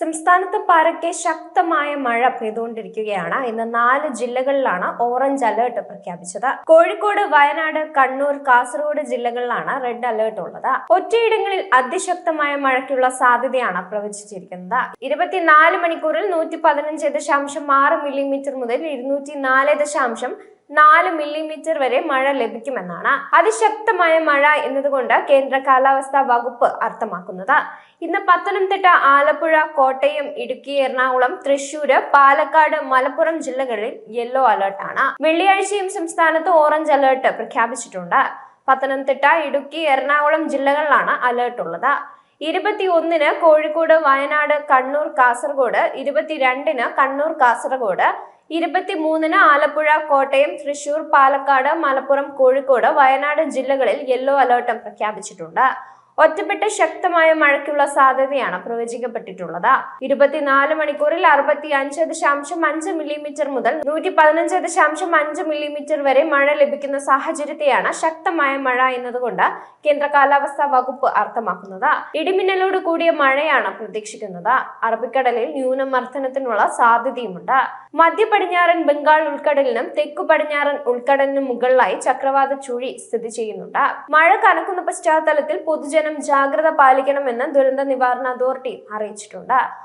സംസ്ഥാനത്ത് പരക്കെ ശക്തമായ മഴ പെയ്തുകൊണ്ടിരിക്കുകയാണ്. ഇന്ന് നാല് ജില്ലകളിലാണ് ഓറഞ്ച് അലേർട്ട് പ്രഖ്യാപിച്ചത്. കോഴിക്കോട് വയനാട് കണ്ണൂർ കാസർഗോഡ് ജില്ലകളിലാണ് റെഡ് അലേർട്ട് ഉള്ളത്. ഒറ്റയിടങ്ങളിൽ അതിശക്തമായ മഴയ്ക്കുള്ള സാധ്യതയാണ് പ്രവചിച്ചിരിക്കുന്നത്. ഇരുപത്തിനാല് മണിക്കൂറിൽ നൂറ്റി പതിനഞ്ച് ദശാംശം ആറ് മില്ലിമീറ്റർ മുതൽ ഇരുന്നൂറ്റി നാല് ദശാംശം നാല് മില്ലിമീറ്റർ വരെ മഴ ലഭിക്കുമെന്നാണ് അതിശക്തമായ മഴ എന്നതുകൊണ്ട് കേന്ദ്ര കാലാവസ്ഥാ വകുപ്പ് അർത്ഥമാക്കുന്നത്. ഇന്ന് പത്തനംതിട്ട ആലപ്പുഴ കോട്ടയം ഇടുക്കി എറണാകുളം തൃശൂര് പാലക്കാട് മലപ്പുറം ജില്ലകളിൽ യെല്ലോ അലർട്ടാണ് വെള്ളിയാഴ്ചയും സംസ്ഥാനത്ത് ഓറഞ്ച് അലർട്ട് പ്രഖ്യാപിച്ചിട്ടുണ്ട്. പത്തനംതിട്ട ഇടുക്കി എറണാകുളം ജില്ലകളിലാണ് അലേർട്ട് ഉള്ളത്. ഇരുപത്തി ഒന്നിന് കോഴിക്കോട് വയനാട് കണ്ണൂർ കാസർഗോഡ് ഇരുപത്തിരണ്ടിന് കണ്ണൂർ കാസർഗോഡ് ഇരുപത്തിമൂന്നിന് ആലപ്പുഴ കോട്ടയം തൃശൂർ പാലക്കാട് മലപ്പുറം കോഴിക്കോട് വയനാട് ജില്ലകളിൽ യെല്ലോ അലർട്ടും പ്രഖ്യാപിച്ചിട്ടുണ്ട്. ഒറ്റപ്പെട്ട ശക്തമായ മഴയ്ക്കുള്ള സാധ്യതയാണ് പ്രവചിക്കപ്പെട്ടിട്ടുള്ളത്. ഇരുപത്തിനാല് മണിക്കൂറിൽ അറുപത്തി അഞ്ച് ദശാംശം അഞ്ച് മില്ലിമീറ്റർ മുതൽ നൂറ്റി പതിനഞ്ച് ദശാംശം അഞ്ച് മില്ലിമീറ്റർ വരെ മഴ ലഭിക്കുന്ന സാഹചര്യത്തെയാണ് ശക്തമായ മഴ എന്നതുകൊണ്ട് കേന്ദ്ര കാലാവസ്ഥാ വകുപ്പ് അർത്ഥമാക്കുന്നത്. ഇടിമിന്നലോട് കൂടിയ മഴയാണ് പ്രതീക്ഷിക്കുന്നത്. അറബിക്കടലിൽ ന്യൂനമർദ്ദനത്തിനുള്ള സാധ്യതയുമുണ്ട്. മധ്യ പടിഞ്ഞാറൻ ബംഗാൾ ഉൾക്കടലിനും തെക്കു പടിഞ്ഞാറൻ ഉൾക്കടലിനും മുകളിലായി ചക്രവാത ചുഴി സ്ഥിതി ചെയ്യുന്നുണ്ട്. മഴ കനക്കുന്ന പശ്ചാത്തലത്തിൽ പൊതുജനം ജാഗ്രത പാലിക്കണമെന്ന് ദുരന്ത നിവാരണ അതോറിറ്റി അറിയിച്ചിട്ടുണ്ട്.